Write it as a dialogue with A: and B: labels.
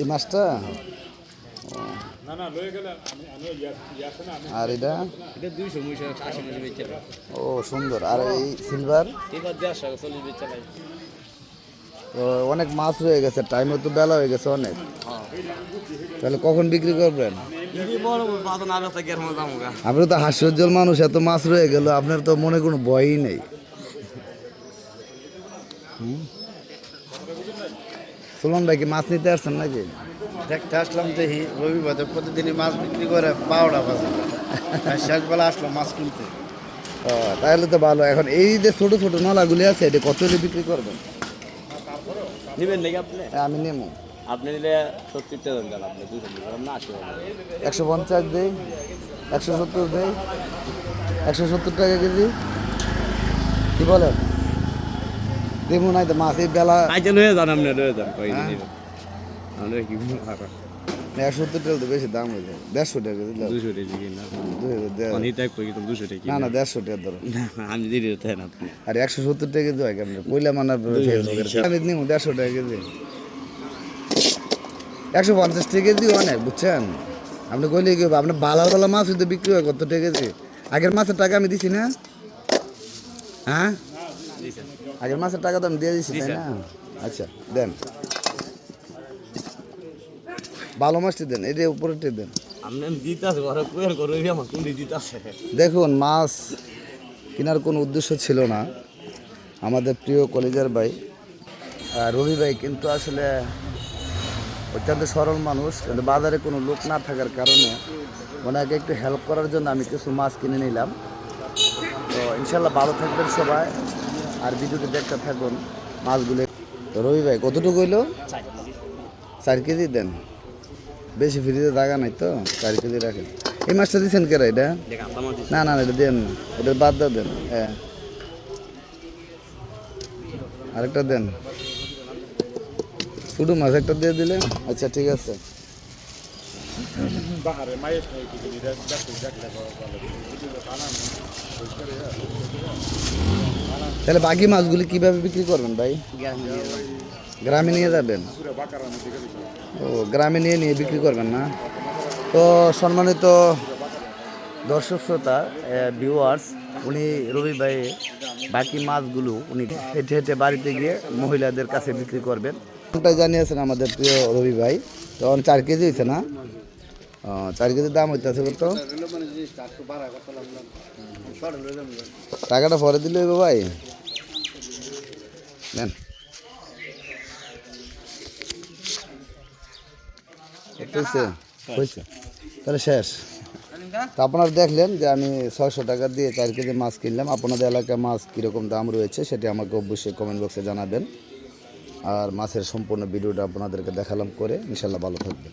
A: এই মাছটা? আর এটা? ও সুন্দর। আর এই সিলভার তো অনেক মাছ রয়ে গেছে। টাইমও তো বেলা হয়ে গেছে অনেক। তাহলে কখন বিক্রি করবেন? আপনি তো হাস্যোজ্জ্বল মানুষ এত মাছ রয়ে গেল আপনার তো মনে কোনো ভয়ই নেই। হুম? সুলন ভাই কি মাছ নিতে আসছেন নাকি?
B: দেখতে আসলাম দেখি রবিবারে প্রতিদিনই মাছ বিক্রি করে পাওড়া বাজে আর শেষবেলা আসলো মাছ কিনতে।
A: ও, তাহলে তো ভালো। এখন এই যে ছোট ছোট নলাগুলি আছে এটা কত হলে বিক্রি করবেন?
C: নিবেন নাকি আপনি?
A: হ্যাঁ, আমি নেব।
C: আপনি নিলে সত্তর টাকা দেন আপনি দুশো না আশি
A: একশো পঞ্চাশ দেই একশো সত্তর দেই একশো সত্তর টাকা কেজি। কি বলেন? দেবো নাই তো মাছ এই বেলা
C: যান আপনি যান
A: হ্যাঁ?
C: নিবেন আমরা কি
A: একশো টাকা তো বেশি দাম হয়ে যায় দেড়শো টাকা
C: দুশো কিনা দুশো
A: না না দেড়শো টাকা ধরো।
C: আমি দিদি তাই না। আপনি
A: আর একশো সত্তর টাকা কেজি হয় কেমন? কইলা মানার আমি নিব দেড়শো টাকা কেজি একশো পঞ্চাশ টাকা কেজি অনেক বুঝছেন? আপনি কইলে কি হবে? আপনি বালা বালা মাছ হইতে বিক্রি হয় কত টাকা কেজি আগের মাসের টাকা আমি দিছি না? হ্যাঁ? আগের মাসের টাকা তো আমি দিয়ে দিছি তাই না? আচ্ছা দেন। ভালো মাছটি দেন এটা উপরেরটি দেন। দেখুন মাছ কেনার কোনো উদ্দেশ্য ছিল না। আমাদের প্রিয় কলেজের ভাই রবি ভাই কিন্তু আসলে অত্যন্ত সরল মানুষ কিন্তু বাজারে কোনো লোক না থাকার কারণে ওনাকে একটু হেল্প করার জন্য আমি কিছু মাছ কিনে নিলাম। তো ইনশাল্লাহ ভালো থাকবেন সবাই। আর ভিডিওটি দেখতে থাকুন মাছগুলো তো রবি ভাই কতটুকু হইল চার কেজি দেন বেশি ফ্রিজে জায়গা নাই তো চার কেজি রাখেন এই মাছটা দিচ্ছেন কেরা এটা না না না, এটা দেন না এটা বাদ দাও দেন হ্যাঁ আরেকটা দেন শুধু মাছ একটা দিয়ে দিলে আচ্ছা ঠিক আছে
D: বাহারে
A: তাহলে বাকি মাছগুলি কীভাবে বিক্রি করবেন ভাই? গ্রামে নিয়ে যাবেন? ও, গ্রামে নিয়ে নিয়ে বিক্রি করবেন না? তো সম্মানিত দর্শক শ্রোতা ভিউয়ার্স উনি রবি ভাই, বাকি মাছগুলো উনি হেঁটে হেঁটে বাড়িতে গিয়ে মহিলাদের কাছে বিক্রি করবেন। জানিয়েছেন আমাদের প্রিয় রবি ভাই। তো অন চার কেজি হয়েছে না? চার কেজির দাম হইতেছে কত? টাকাটা পরে দিলে ভাই। নেন। তাহলে শেষ। তো আপনারা দেখলেন যে আমি ছয়শো টাকা দিয়ে চার কেজি মাছ কিনলাম। আপনাদের এলাকায় মাছ কীরকম দাম রয়েছে সেটি আমাকে অবশ্যই কমেন্ট বক্সে জানাবেন। আর মাছের সম্পূর্ণ ভিডিওটা আপনাদেরকে দেখালাম করে। ইনশাল্লাহ ভালো থাকবেন।